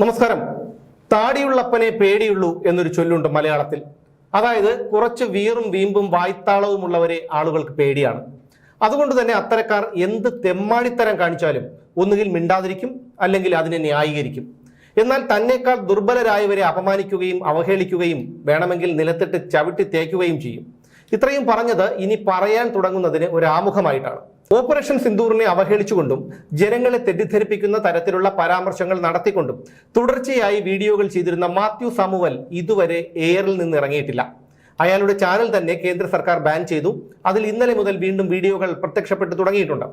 നമസ്കാരം. താടിയുള്ളപ്പനെ പേടിയുള്ളൂ എന്നൊരു ചൊല്ലുണ്ട് മലയാളത്തിൽ. അതായത് കുറച്ച് വീറും വീമ്പും വായ്ത്താളവും ഉള്ളവരെ ആളുകൾക്ക് പേടിയാണ്. അതുകൊണ്ട് തന്നെ അത്തരക്കാർ എന്ത് തെമ്മാടിത്തരം കാണിച്ചാലും ഒന്നുകിൽ മിണ്ടാതിരിക്കും അല്ലെങ്കിൽ അതിനെ ന്യായീകരിക്കും. എന്നാൽ തന്നെക്കാൾ ദുർബലരായവരെ അപമാനിക്കുകയും അവഹേളിക്കുകയും വേണമെങ്കിൽ നിലത്തിട്ട് ചവിട്ടി തേക്കുകയും ചെയ്യും. ഇത്രയും പറഞ്ഞത് ഇനി പറയാൻ തുടങ്ങുന്നതിന് ഒരു ആമുഖമായിട്ടാണ്. ഓപ്പറേഷൻ സിന്ദൂറിനെ അവഹേളിച്ചുകൊണ്ടും ജനങ്ങളെ തെറ്റിദ്ധരിപ്പിക്കുന്ന തരത്തിലുള്ള പരാമർശങ്ങൾ നടത്തിക്കൊണ്ടും തുടർച്ചയായി വീഡിയോകൾ ചെയ്തിരുന്ന മാത്യു സാമുവൽ ഇതുവരെ എയറിൽ നിന്ന് ഇറങ്ങിയിട്ടില്ല അയാളുടെ ചാനൽ തന്നെ കേന്ദ്ര സർക്കാർ ബാൻ ചെയ്തു. അതിൽ ഇന്നലെ മുതൽ വീണ്ടും വീഡിയോകൾ പ്രത്യക്ഷപ്പെട്ടു തുടങ്ങിയിട്ടുണ്ട്.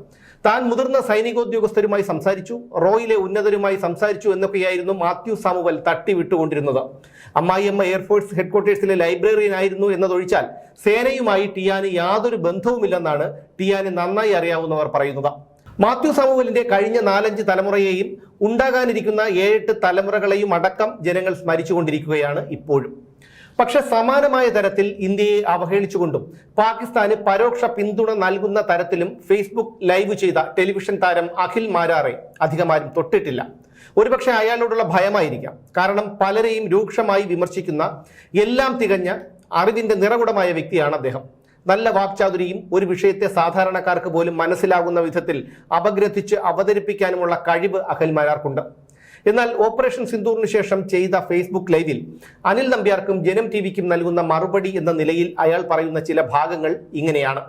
താൻ മുതിർന്ന സൈനികോദ്യോഗസ്ഥരുമായി സംസാരിച്ചു. റോയിലെ ഉന്നതരുമായി സംസാരിച്ചു എന്നൊക്കെയായിരുന്നു മാത്യു സാമുവൽ തട്ടിവിട്ടുകൊണ്ടിരുന്നത്. അമ്മായിയമ്മ എയർഫോഴ്സ് ഹെഡ്ക്വാർട്ടേഴ്സിലെ ലൈബ്രറിയനായിരുന്നു എന്നതൊഴിച്ചാൽ സേനയുമായി ടിയാന് യാതൊരു ബന്ധവുമില്ലെന്നാണ് ടിയാന് നന്നായി അറിയാവുന്നവർ പറയുന്നത്. മാത്യു സാമുവലിന്റെ കഴിഞ്ഞ നാലഞ്ച് തലമുറയെയും ഉണ്ടാകാനിരിക്കുന്ന ഏഴെട്ട് തലമുറകളെയും അടക്കം ജനങ്ങൾ സ്മരിച്ചുകൊണ്ടിരിക്കുകയാണ് ഇപ്പോഴും. പക്ഷെ സമാനമായ തരത്തിൽ ഇന്ത്യയെ അവഹേളിച്ചുകൊണ്ടും പാകിസ്ഥാന് പരോക്ഷ പിന്തുണ നൽകുന്ന തരത്തിലും ഫേസ്ബുക്ക് ലൈവ് ചെയ്ത ടെലിവിഷൻ താരം അഖിൽ മാരാറെ അധികമാരും തൊട്ടിട്ടില്ല. ഒരുപക്ഷെ അയാളോടുള്ള ഭയമായിരിക്കാം. കാരണം പലരെയും രൂക്ഷമായി വിമർശിക്കുന്ന എല്ലാം തികഞ്ഞ അറിവിന്റെ നിറകുടമായ വ്യക്തിയാണ് അദ്ദേഹം. നല്ല വാക്ചാതുരിയും ഒരു വിഷയത്തെ സാധാരണക്കാർക്ക് പോലും മനസ്സിലാകുന്ന വിധത്തിൽ അപഗ്രഥിച്ച് അവതരിപ്പിക്കാനുമുള്ള കഴിവ് അഖിൽ മാരാർക്കുണ്ട്. എന്നാൽ ഓപ്പറേഷൻ സിന്ദൂറിന് ശേഷം ചെയ്ത ഫേസ്ബുക്ക് ലൈവിൽ അനിൽ നമ്പ്യാർക്കും ജനം ടി നൽകുന്ന മറുപടി എന്ന നിലയിൽ അയാൾ പറയുന്ന ചില ഭാഗങ്ങൾ ഇങ്ങനെയാണ്.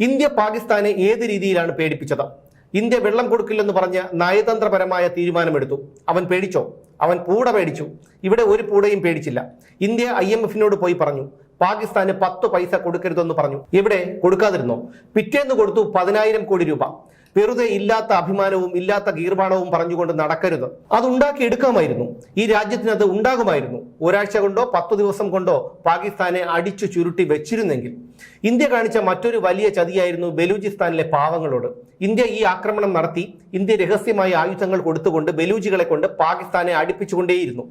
ഇന്ത്യ പാകിസ്ഥാനെ ഏത് രീതിയിലാണ് പേടിപ്പിച്ചത്? ഇന്ത്യ വെള്ളം കൊടുക്കില്ലെന്ന് പറഞ്ഞ് നയതന്ത്രപരമായ തീരുമാനമെടുത്തു. അവൻ പേടിച്ചോ? അവൻ പൂട പേടിച്ചു. ഇവിടെ ഒരു പൂടയും പേടിച്ചില്ല. ഇന്ത്യ ഐ എം എഫിനോട് പോയി പറഞ്ഞു. പാകിസ്ഥാന് പത്ത് പൈസ കൊടുക്കരുതെന്ന് പറഞ്ഞു. ഇവിടെ കൊടുക്കാതിരുന്നോ? പിറ്റേന്ന് കൊടുത്തു പതിനായിരം കോടി രൂപ. വെറുതെ ഇല്ലാത്ത അഭിമാനവും ഇല്ലാത്ത ഗീർവാണവും പറഞ്ഞുകൊണ്ട് നടക്കരുത്. അത് ഉണ്ടാക്കി എടുക്കാമായിരുന്നു ഈ രാജ്യത്തിന് അത് ഉണ്ടാകുമായിരുന്നു. ഒരാഴ്ച കൊണ്ടോ പത്ത് ദിവസം കൊണ്ടോ പാകിസ്ഥാനെ അടിച്ചു ചുരുട്ടി വെച്ചിരുന്നെങ്കിൽ. ഇന്ത്യ കാണിച്ച മറ്റൊരു വലിയ ചതിയായിരുന്നു ബലൂചിസ്ഥാനിലെ പാവങ്ങളോട്. ഇന്ത്യ ഈ ആക്രമണം നടത്തി ഇന്ത്യ രഹസ്യമായി ആയുധങ്ങൾ കൊടുത്തുകൊണ്ട് ബലൂജികളെ കൊണ്ട് പാകിസ്ഥാനെ അടുപ്പിച്ചുകൊണ്ടേയിരുന്നു.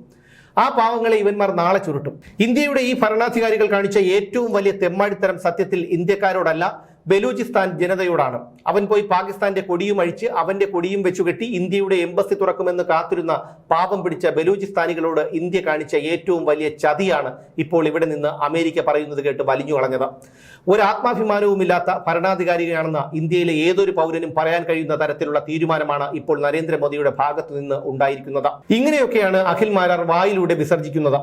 ആ പാവങ്ങളെ ഇവന്മാർ നാളെ ചുരുട്ടും. ഇന്ത്യയുടെ ഈ ഭരണാധികാരികൾ കാണിച്ച ഏറ്റവും വലിയ തെമ്മാടിത്തരം സത്യത്തിൽ ഇന്ത്യക്കാരോടല്ല ബലൂചിസ്ഥാൻ ജനതയോടാണ്. അവൻ പോയി പാകിസ്ഥാന്റെ കൊടിയും അഴിച്ച് അവന്റെ കൊടിയും വെച്ചുകെട്ടി ഇന്ത്യയുടെ എംബസി തുറക്കുമെന്ന് കാത്തിരുന്ന പാപം പിടിച്ച ബലൂചിസ്ഥാനികളോട് ഇന്ത്യ കാണിച്ച ഏറ്റവും വലിയ ചതിയാണ് ഇപ്പോൾ ഇവിടെ നിന്ന് അമേരിക്ക പറയുന്നത് കേട്ട് വലിഞ്ഞു കളഞ്ഞത്. ഒരു ആത്മാഭിമാനവുമില്ലാത്ത ഇന്ത്യയിലെ ഏതൊരു പൗരനും പറയാൻ കഴിയുന്ന തരത്തിലുള്ള തീരുമാനമാണ് ഇപ്പോൾ നരേന്ദ്രമോദിയുടെ ഭാഗത്തു നിന്ന് ഉണ്ടായിരിക്കുന്നത്. ഇങ്ങനെയൊക്കെയാണ് അഖിൽ മാരാർ വായിലൂടെ വിസർജിക്കുന്നത്.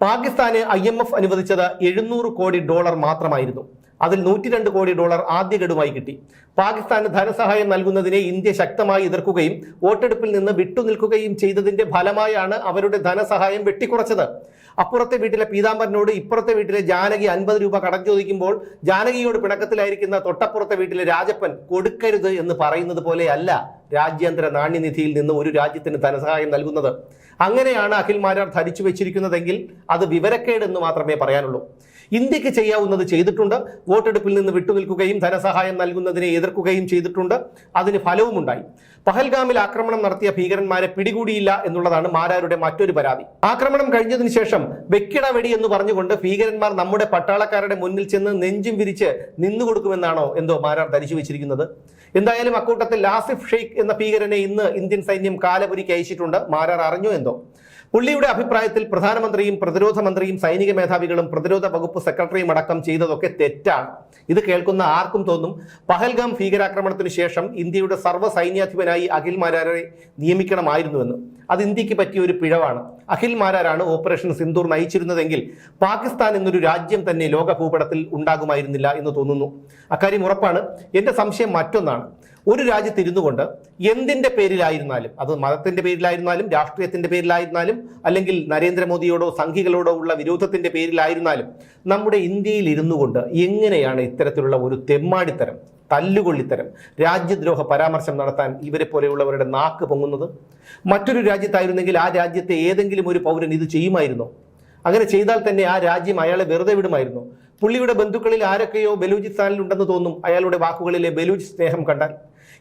പാകിസ്ഥാന് ഐ എം എഫ് അനുവദിച്ചത് എഴുന്നൂറ് കോടി ഡോളർ മാത്രമായിരുന്നു. അതിൽ നൂറ്റി രണ്ട് കോടി ഡോളർ ആദ്യ ഗഡുവായി കിട്ടി. പാകിസ്ഥാന് ധനസഹായം നൽകുന്നതിനെ ഇന്ത്യ ശക്തമായി എതിർക്കുകയും വോട്ടെടുപ്പിൽ നിന്ന് വിട്ടുനിൽക്കുകയും ചെയ്തതിന്റെ ഫലമായാണ് അവരുടെ ധനസഹായം വെട്ടിക്കുറച്ചത്. അപ്പുറത്തെ വീട്ടിലെ പീതാംബരനോട് ഇപ്പുറത്തെ വീട്ടിലെ ജാനകി അൻപത് രൂപ കടം ചോദിക്കുമ്പോൾ ജാനകിയോട് പിണക്കത്തിലായിരിക്കുന്ന തൊട്ടപ്പുറത്തെ വീട്ടിലെ രാജപ്പൻ കൊടുക്കരുത് എന്ന് പറയുന്നത് പോലെയല്ല രാജ്യാന്തര നാണ്യനിധിയിൽ നിന്ന് ഒരു രാജ്യത്തിന് ധനസഹായം നൽകുന്നത്. അങ്ങനെയാണ് അഖിൽ മാരാർ ധരിച്ചു വെച്ചിരിക്കുന്നതെങ്കിൽ അത് വിവരക്കേട് എന്ന് മാത്രമേ പറയാനുള്ളൂ. ഇന്ത്യയ്ക്ക് ചെയ്യാവുന്നത് ചെയ്തിട്ടുണ്ട്. വോട്ടെടുപ്പിൽ നിന്ന് വിട്ടുനിൽക്കുകയും ധനസഹായം നൽകുന്നതിനെ എതിർക്കുകയും ചെയ്തിട്ടുണ്ട്. അതിന് ഫലവുമുണ്ടായി. പഹൽഗാമിൽ ആക്രമണം നടത്തിയ ഭീകരന്മാരെ പിടികൂടിയില്ല എന്നുള്ളതാണ് മാരാരുടെ മറ്റൊരു പരാതി. ആക്രമണം കഴിഞ്ഞതിന് ശേഷം വെക്കിട വെടി എന്ന് പറഞ്ഞുകൊണ്ട് ഭീകരന്മാർ നമ്മുടെ പട്ടാളക്കാരുടെ മുന്നിൽ ചെന്ന് നെഞ്ചും വിരിച്ച് നിന്നുകൊടുക്കുമെന്നാണോ എന്തോ മാരാർ ധരിച്ചു വെച്ചിരിക്കുന്നത് എന്തായാലും അക്കൂട്ടത്തിൽ ലാസിഫ് ഷെയ്ഖ് എന്ന ഭീകരനെ ഇന്ന് ഇന്ത്യൻ സൈന്യം കാലപുരിക്ക് അയച്ചിട്ടുണ്ട്. മാരാർ അറിഞ്ഞു എന്തോ? പുള്ളിയുടെ അഭിപ്രായത്തിൽ പ്രധാനമന്ത്രിയും പ്രതിരോധ മന്ത്രിയും സൈനിക മേധാവികളും പ്രതിരോധ വകുപ്പ് സെക്രട്ടറിയും അടക്കം ചെയ്തതൊക്കെ തെറ്റാണ്. ഇത് കേൾക്കുന്ന ആർക്കും തോന്നും. പഹൽഗാം ഭീകരാക്രമണത്തിന് ശേഷം ഇന്ത്യയുടെ സർവ സൈന്യാധിപനായി അഖിൽ മാരാരെ നിയമിക്കണമായിരുന്നുവെന്ന്. അത് ഇന്ത്യയ്ക്ക് പറ്റിയ ഒരു പിഴവാണ്. അഖിൽ മാരാരാണ് ഓപ്പറേഷൻ സിന്ദൂർ നയിച്ചിരുന്നതെങ്കിൽ പാകിസ്ഥാൻ എന്നൊരു രാജ്യം തന്നെ ലോക ഭൂപടത്തിൽ ഉണ്ടാകുമായിരുന്നില്ല എന്ന് തോന്നുന്നു. അക്കാര്യം ഉറപ്പാണ്. എന്റെ സംശയം മറ്റൊന്നാണ്. ഒരു രാജ്യത്ത് ഇരുന്നു കൊണ്ട് എന്തിന്റെ പേരിലായിരുന്നാലും അത് മതത്തിന്റെ പേരിലായിരുന്നാലും രാഷ്ട്രീയത്തിന്റെ പേരിലായിരുന്നാലും അല്ലെങ്കിൽ നരേന്ദ്രമോദിയോടോ സംഘികളോടോ ഉള്ള വിരോധത്തിന്റെ പേരിലായിരുന്നാലും നമ്മുടെ ഇന്ത്യയിൽ ഇരുന്നു കൊണ്ട് എങ്ങനെയാണ് ഇത്തരത്തിലുള്ള ഒരു തെമ്മാടിത്തരം തല്ലുകൊള്ളിത്തരം രാജ്യദ്രോഹ പരാമർശം നടത്താൻ ഇവരെ പോലെയുള്ളവരുടെ നാക്ക് പൊങ്ങുന്നത്? മറ്റൊരു രാജ്യത്തായിരുന്നെങ്കിൽ ആ രാജ്യത്തെ ഏതെങ്കിലും ഒരു പൗരൻ ഇത് ചെയ്യുമായിരുന്നോ? അങ്ങനെ ചെയ്താൽ തന്നെ ആ രാജ്യം അയാളെ വെറുതെ വിടുമായിരുന്നു? പുള്ളിയുടെ ബന്ധുക്കളിൽ ആരൊക്കെയോ ബലൂചിസ്ഥാനിൽ ഉണ്ടെന്ന് തോന്നും അയാളുടെ വാക്കുകളിലെ ബലൂച് സ്നേഹം കണ്ടാൽ.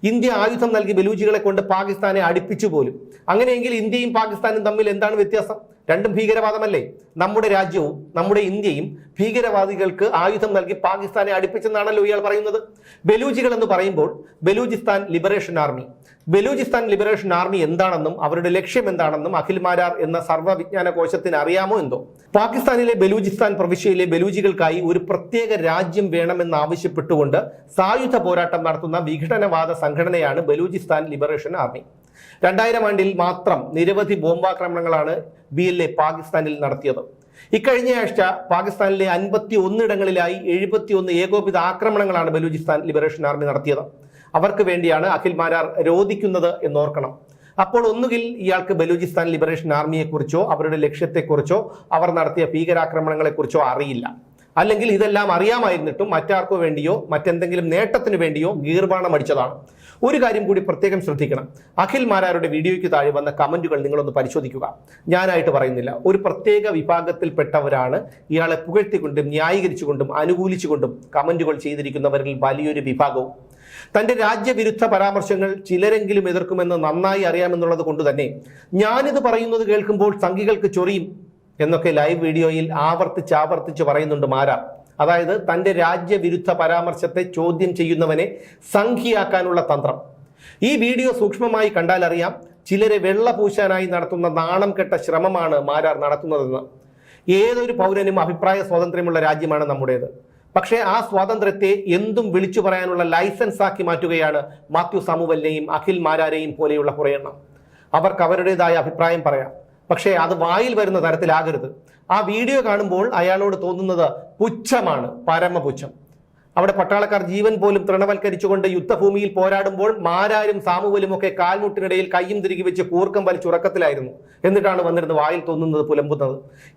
ഇന്ത്യ ആയുധം നൽകി ബലൂജികളെ കൊണ്ട് പാകിസ്ഥാനെ അടുപ്പിച്ചു പോലും. അങ്ങനെയെങ്കിൽ ഇന്ത്യയും പാകിസ്ഥാനും തമ്മിൽ എന്താണ് വ്യത്യാസം? രണ്ടും ഭീകരവാദമല്ലേ? നമ്മുടെ രാജ്യവും നമ്മുടെ ഇന്ത്യയും ഭീകരവാദികൾക്ക് ആയുധം നൽകി പാകിസ്ഥാനെ അടുപ്പിച്ചെന്നാണല്ലോ ഇയാൾ പറയുന്നത്. ബലൂജികൾ എന്ന് പറയുമ്പോൾ Balochistan liberation army Balochistan liberation army എന്താണെന്നും അവരുടെ ലക്ഷ്യം എന്താണെന്നും അഖിൽ മാരാർ എന്ന സർവവിജ്ഞാന കോശത്തിന് അറിയാമോ എന്തോ? പാകിസ്ഥാനിലെ ബലൂചിസ്ഥാൻ പ്രവിശ്യയിലെ ബലൂജികൾക്കായി ഒരു പ്രത്യേക രാജ്യം വേണമെന്ന് ആവശ്യപ്പെട്ടുകൊണ്ട് സായുധ പോരാട്ടം നടത്തുന്ന വിഘടനവാദ സംഘടനയാണ് ബലൂചിസ്ഥാൻ ലിബറേഷൻ ആർമി രണ്ടായിരം ആണ്ടിൽ മാത്രം നിരവധി ബോംബാക്രമണങ്ങളാണ് ബി എൽ എ പാകിസ്ഥാനിൽ നടത്തിയത്. ഇക്കഴിഞ്ഞ ആഴ്ച പാകിസ്ഥാനിലെ അൻപത്തി ഒന്നിടങ്ങളിലായി എഴുപത്തി ഒന്ന് ഏകോപിത ആക്രമണങ്ങളാണ് ബലൂചിസ്ഥാൻ ലിബറേഷൻ ആർമി നടത്തിയത്. അവർക്ക് വേണ്ടിയാണ് അഖിൽ മാരാർ രോധിക്കുന്നത് എന്നോർക്കണം. അപ്പോൾ ഒന്നുകിൽ ഇയാൾക്ക് ബലൂചിസ്ഥാൻ ലിബറേഷൻ ആർമിയെക്കുറിച്ചോ അവരുടെ ലക്ഷ്യത്തെക്കുറിച്ചോ അവർ നടത്തിയ ഭീകരാക്രമണങ്ങളെക്കുറിച്ചോ അറിയില്ല. അല്ലെങ്കിൽ ഇതെല്ലാം അറിയാമായിരുന്നിട്ടും മറ്റാർക്കോ വേണ്ടിയോ മറ്റെന്തെങ്കിലും നേട്ടത്തിന് വേണ്ടിയോ ഗീർവാണം അടിച്ചതാണ് ഒരു കാര്യം കൂടി പ്രത്യേകം ശ്രദ്ധിക്കണം. അഖിൽ മാരാരുടെ വീഡിയോയ്ക്ക് താഴെ വന്ന കമന്റുകൾ നിങ്ങളൊന്ന് പരിശോധിക്കുക. ഞാനായിട്ട് പറയുന്നില്ല. ഒരു പ്രത്യേക വിഭാഗത്തിൽപ്പെട്ടവരാണ് ഇയാളെ പുകഴ്ത്തിക്കൊണ്ടും ന്യായീകരിച്ചുകൊണ്ടും അനുകൂലിച്ചുകൊണ്ടും കമന്റുകൾ ചെയ്തിരിക്കുന്നവരിൽ വലിയൊരു വിഭാഗവും. തന്റെ രാജ്യവിരുദ്ധ പരാമർശങ്ങൾ ചിലരെങ്കിലും എതിർക്കുമെന്ന് നന്നായി അറിയാമെന്നുള്ളത് കൊണ്ട് തന്നെ ഞാനിത് പറയുന്നത് കേൾക്കുമ്പോൾ സംഘികൾക്ക് ചൊറിയും എന്നൊക്കെ ലൈവ് വീഡിയോയിൽ ആവർത്തിച്ച് ആവർത്തിച്ച് പറയുന്നുണ്ട് മാരാർ. അതായത് തന്റെ രാജ്യവിരുദ്ധ പരാമർശത്തെ ചോദ്യം ചെയ്യുന്നവനെ സംഖ്യയാക്കാനുള്ള തന്ത്രം. ഈ വീഡിയോ സൂക്ഷ്മമായി കണ്ടാൽ അറിയാം ചിലരെ വെള്ള പൂശാനായി നടത്തുന്ന നാണം കെട്ട ശ്രമമാണ് മാരാർ നടത്തുന്നതെന്ന്. ഏതൊരു പൗരനും അഭിപ്രായ സ്വാതന്ത്ര്യമുള്ള രാജ്യമാണ് നമ്മുടേത്. പക്ഷേ ആ സ്വാതന്ത്ര്യത്തെ എന്തും വിളിച്ചു പറയാനുള്ള ലൈസൻസ് ആക്കി മാറ്റുകയാണ് മാത്യു സാമുവലിനെയും അഖിൽ മാരാരെയും പോലെയുള്ള കുറേ എണ്ണം. അവർക്ക് അവരുടേതായ അഭിപ്രായം പറയാം. പക്ഷേ അത് വായിൽ വരുന്ന തരത്തിലാകരുത്. ആ വീഡിയോ കാണുമ്പോൾ അയാളോട് തോന്നുന്നത് പുച്ഛമാണ് പരമപുച്ഛം. അവിടെ പട്ടാളക്കാർ ജീവൻ പോലും തൃണവൽക്കരിച്ചുകൊണ്ട് യുദ്ധഭൂമിയിൽ പോരാടുമ്പോൾ മാരാരും സാമുവലും ഒക്കെ കാൽമുട്ടിനിടയിൽ കയ്യും തിരികെ വെച്ച് കൂർക്കം വലിച്ചുറക്കത്തിലായിരുന്നു. എന്നിട്ടാണ് വന്നിരുന്നത് വായിൽ തോന്നുന്നത് പുലമ്പുന്നത്.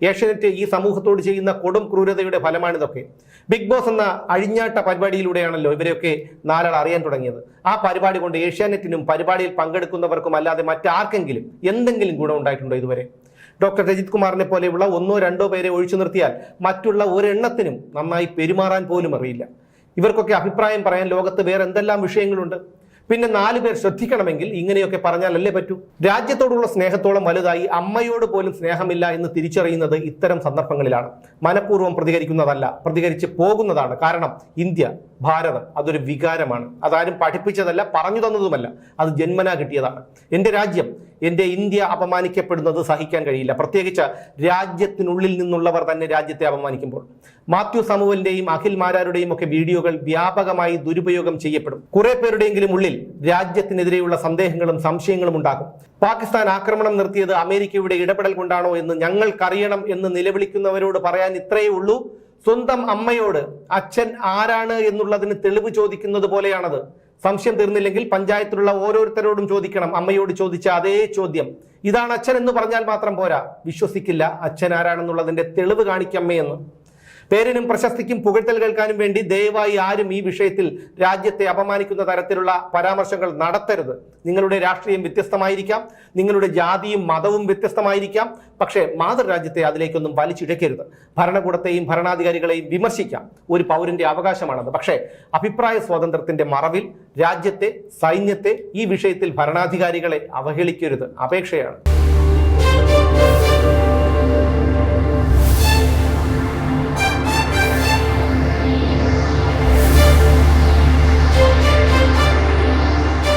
ഏഷ്യനെറ്റ് ഈ സമൂഹത്തോട് ചെയ്യുന്ന കൊടും ക്രൂരതയുടെ ഫലമാണിതൊക്കെ. ബിഗ് ബോസ് എന്ന അഴിഞ്ഞാട്ട പരിപാടിയിലൂടെയാണല്ലോ ഇവരെയൊക്കെ നാലാൾ അറിയാൻ തുടങ്ങിയത്. ആ പരിപാടി കൊണ്ട് ഏഷ്യാനെറ്റിനും പരിപാടിയിൽ പങ്കെടുക്കുന്നവർക്കും അല്ലാതെ മറ്റാർക്കെങ്കിലും എന്തെങ്കിലും ഗുണം ഉണ്ടായിട്ടുണ്ടോ ഇതുവരെ? ഡോക്ടർ രജിത് കുമാറിനെ പോലെയുള്ള ഒന്നോ രണ്ടോ പേരെ ഒഴിച്ചു നിർത്തിയാൽ മറ്റുള്ള ഒരെണ്ണത്തിനും നന്നായി പെരുമാറാൻ പോലും അറിയില്ല. ഇവർക്കൊക്കെ അഭിപ്രായം പറയാൻ ലോകത്ത് വേറെ എന്തെല്ലാം വിഷയങ്ങളുണ്ട്? പിന്നെ നാലു പേർ ശ്രദ്ധിക്കണമെങ്കിൽ ഇങ്ങനെയൊക്കെ പറഞ്ഞാലല്ലേ പറ്റൂ? രാജ്യത്തോടുള്ള സ്നേഹത്തോളം വലുതായി അമ്മയോട് പോലും സ്നേഹമില്ല എന്ന് തിരിച്ചറിയുന്നത് ഇത്തരം സന്ദർഭങ്ങളിലാണ്. മനഃപൂർവം പ്രതികരിക്കുന്നതല്ല പ്രതികരിച്ച് പോകുന്നതാണ് കാരണം ഇന്ത്യ. ഭാരതം അതൊരു വികാരമാണ്. അതാരും പഠിപ്പിച്ചതല്ല പറഞ്ഞു തന്നതുമല്ല. അത് ജന്മനാ കിട്ടിയതാണ്. എന്റെ രാജ്യം എന്റെ ഇന്ത്യ അപമാനിക്കപ്പെടുന്നത് സഹിക്കാൻ കഴിയില്ല. പ്രത്യേകിച്ച് രാജ്യത്തിനുള്ളിൽ നിന്നുള്ളവർ തന്നെ രാജ്യത്തെ അപമാനിക്കുമ്പോൾ. മാത്യു സമൂഹലിന്റെയും അഖിൽ മാരാരുടെയും ഒക്കെ വീഡിയോകൾ വ്യാപകമായി ദുരുപയോഗം ചെയ്യപ്പെടും. കുറെ പേരുടെയെങ്കിലും ഉള്ളിൽ രാജ്യത്തിനെതിരെയുള്ള സന്ദേഹങ്ങളും സംശയങ്ങളും ഉണ്ടാകും. പാകിസ്ഥാൻ ആക്രമണം നിർത്തിയത് അമേരിക്കയുടെ ഇടപെടൽ കൊണ്ടാണോ എന്ന് ഞങ്ങൾക്കറിയണം എന്ന് നിലവിളിക്കുന്നവരോട് പറയാൻ ഇത്രയേ ഉള്ളൂ. സ്വന്തം അമ്മയോട് അച്ഛൻ ആരാണ് എന്നുള്ളതിന് തെളിവ് ചോദിക്കുന്നത് പോലെയാണത്. സംശയം തീർന്നില്ലെങ്കിൽ പഞ്ചായത്തിലുള്ള ഓരോരുത്തരോടും ചോദിക്കണം. അമ്മയോട് ചോദിച്ച അതേ ചോദ്യം. ഇതാണ് അച്ഛൻ എന്ന് പറഞ്ഞാൽ മാത്രം പോരാ. വിശ്വസിക്കില്ല അച്ഛൻ ആരാണെന്നുള്ളതിന്റെ തെളിവ് കാണിക്കമ്മയെന്ന് പേരിനും പ്രശസ്തിക്കും പുകഴ്ത്തൽ കേൾക്കാനും വേണ്ടി ദയവായി ആരും ഈ വിഷയത്തിൽ രാജ്യത്തെ അപമാനിക്കുന്ന തരത്തിലുള്ള പരാമർശങ്ങൾ നടത്തരുത്. നിങ്ങളുടെ രാഷ്ട്രീയം വ്യത്യസ്തമായിരിക്കാം. നിങ്ങളുടെ ജാതിയും മതവും വ്യത്യസ്തമായിരിക്കാം. പക്ഷേ മാതൃരാജ്യത്തെ അതിലേക്കൊന്നും വലിച്ചിഴക്കരുത്. ഭരണകൂടത്തെയും ഭരണാധികാരികളെയും വിമർശിക്കാം. ഒരു പൗരന്റെ അവകാശമാണത്. പക്ഷേ അഭിപ്രായ സ്വാതന്ത്ര്യത്തിന്റെ മറവിൽ രാജ്യത്തെ സൈന്യത്തെ ഈ വിഷയത്തിൽ ഭരണാധികാരികളെ അവഹേളിക്കരുത്. അപേക്ഷയാണ്.